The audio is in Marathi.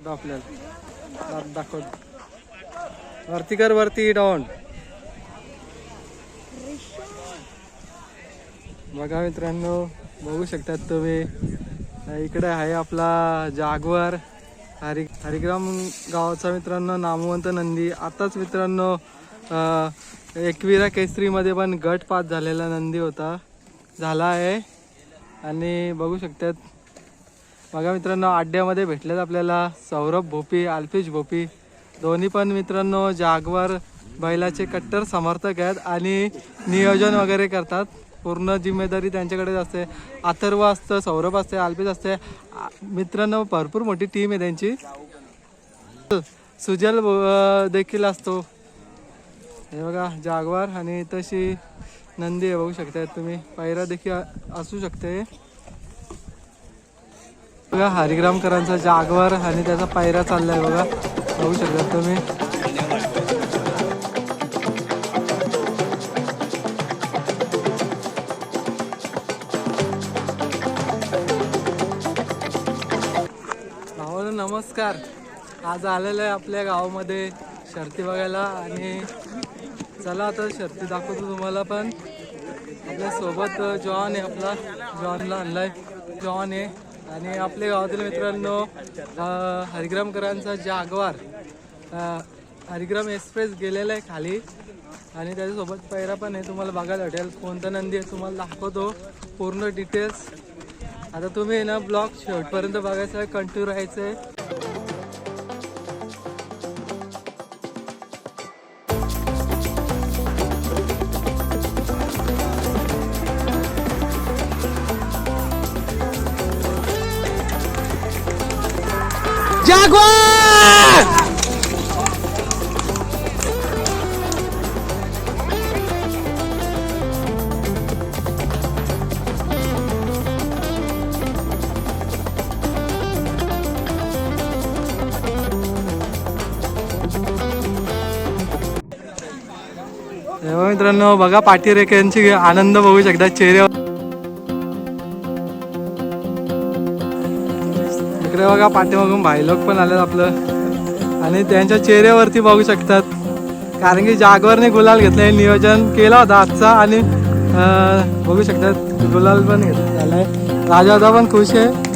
दाखव आपल्याला. दाखव. वरती कर वरती डाऊन बघा मित्रांनो बघू शकतात तुम्ही. इकडे आहे आपला जागवर. हरि हरिग्राम गावाचा मित्रांनो नामवंत नंदी. आताच मित्रांनो एकविरा केसरीमध्ये पण गट पास झालेला नंदी होता. झाला आहे. आणि बघू शकतात बघा मित्रांनो आड्यामध्ये भेटलेत आपल्याला सौरभ भोपी अल्पेश भोपी. दोन्ही पण मित्रांनो जागवर बैलाचे कट्टर समर्थक आहेत आणि नियोजन वगैरे करतात. पूर्ण जिम्मेदारी त्यांच्याकडेच असते. अथर्व असतं सौरभ असते अल्पेश असते. मित्रांनो भरपूर मोठी टीम आहे त्यांची. सुजल देखील असतो. हे बघा जागवार आणि तशी नंदी आहे बघू शकता तुम्ही. पायरा देखील असू शकते. बघा हरिग्रामकरांचा जागवर आणि त्याचा पायरा चाललाय बघा. बघू शकता तुम्ही. नमस्कार. आज आलेलो आहे आपल्या गावामध्ये शर्ती बघायला आणि चला आता शर्ती दाखवतो तुम्हाला पण. आपल्यासोबत जॉन आहे आपला. जॉनला आणलाय. जॉन आहे. आणि आपल्या गावातील मित्रांनो हरिग्रामकरांचा जागवार हरिग्राम एक्सप्रेस गेलेला आहे खाली. आणि त्याच्यासोबत पैरा पण आहे तुम्हाला बघायला भेटेल. कोणता नंदी आहे तुम्हाला दाखवतो. पूर्ण डिटेल्स आता तुम्ही आहे ना ब्लॉग शेवटपर्यंत बघायचं आहे कंटिन्यू राहायचं आहे तेव्हा मित्रांनो बघा पाठीरेख्यांची आनंद बघू शकता चेहऱ्यावर. इकडे बघा पाठीमागून भाई लोक पण आलेत आपलं. आणि त्यांच्या चेहऱ्यावरती बघू शकतात. कारण की जागवरने गुलाल घेतलाय. नियोजन केला होता आजचा आणि बघू शकतात. गुलाल पण घेतला झालाय राजा पण खुश आहे.